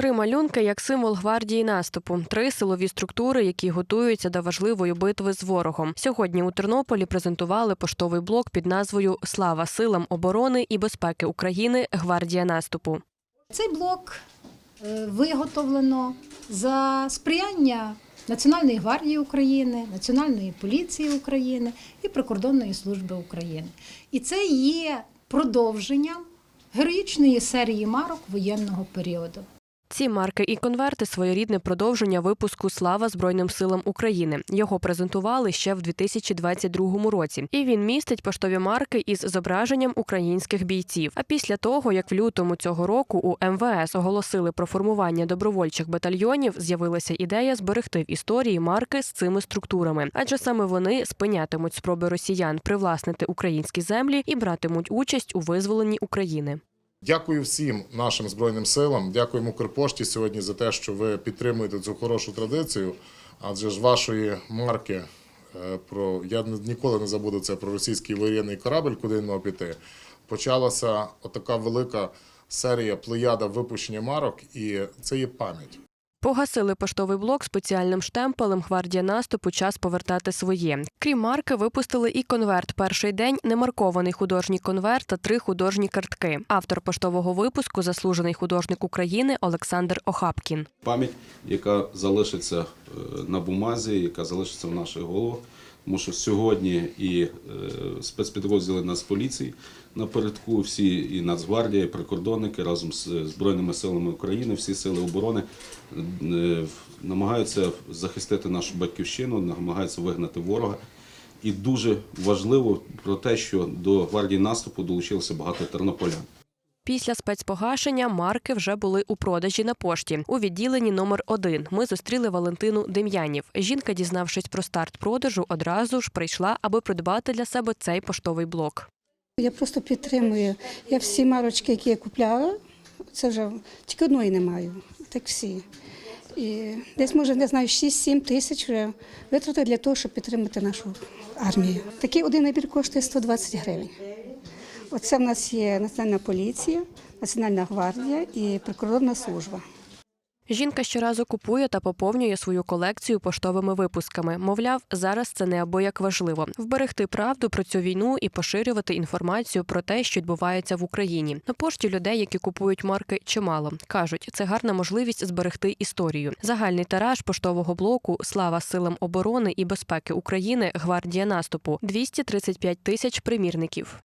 Три малюнки як символ гвардії наступу, три силові структури, які готуються до важливої битви з ворогом. Сьогодні у Тернополі презентували поштовий блок під назвою Слава силам оборони і безпеки України Гвардія наступу. Цей блок е, виготовлено за сприяння Національної гвардії України, Національної поліції України і Прикордонної служби України. І це є продовженням героїчної серії марок воєнного періоду. Ці марки і конверти своєрідне продовження випуску Слава Збройним силам України. Його презентували ще в 2022 році. І він містить поштові марки із зображенням українських бійців. А після того, як в лютому цього року у МВС оголосили про формування добровольчих батальйонів, з'явилася ідея зберегти в історії марки з цими структурами, адже саме вони спинятимуть спроби росіян привласнити українські землі і братимуть участь у визволенні України. Дякую всім нашим збройним силам. Дякуємо Укрпошті сьогодні за те, що ви підтримуєте цю хорошу традицію. Адже ж вашої марки е, про я ні- ніколи не забуду це про російський воєнний корабль, куди він мав піти. Почалася отака велика серія плеяда випущення марок, і це є пам'ять. Погасили поштовий блок спеціальним штемпелем Гвардія наступу час повертати своє. Крім марки, випустили і конверт. Перший день немаркований художній конверт та три художні картки. Автор поштового випуску заслужений художник України Олександр Охапкін. пам'ять, яка залишиться е, на бумазі, яка залишиться в наших головах. Тому що сьогодні і е, спецпідрозділи Нацполіції напередку, всі і Нацгвардія, і прикордонники разом з Збройними силами України, всі сили оборони е, намагаються захистити нашу батьківщину, намагаються вигнати ворога. І дуже важливо про те, що до гвардії наступу долучилося багато тернополян. Після спецпогашення марки вже були у продажі на пошті. У відділенні номер 1 ми зустріли Валентину Дем'янів. Жінка, дізнавшись про старт продажу, одразу ж прийшла, аби придбати для себе цей поштовий блок. Я просто підтримую. Я всі марочки, які я купляла, це вже тільки одної не маю, так всі. І десь, може, не знаю, 6-7 тисяч вже витратив для того, щоб підтримати нашу армію. Такий один набір коштує 120 гривень. Оце в нас є Національна поліція, Національна гвардія і прикордонна служба. Жінка щоразу купує та поповнює свою колекцію поштовими випусками. Мовляв, зараз це неабияк важливо вберегти правду про цю війну і поширювати інформацію про те, що відбувається в Україні. На пошті людей, які купують марки, чимало кажуть, це гарна можливість зберегти історію. Загальний тираж поштового блоку Слава силам оборони і безпеки України Гвардія наступу 235 тисяч примірників.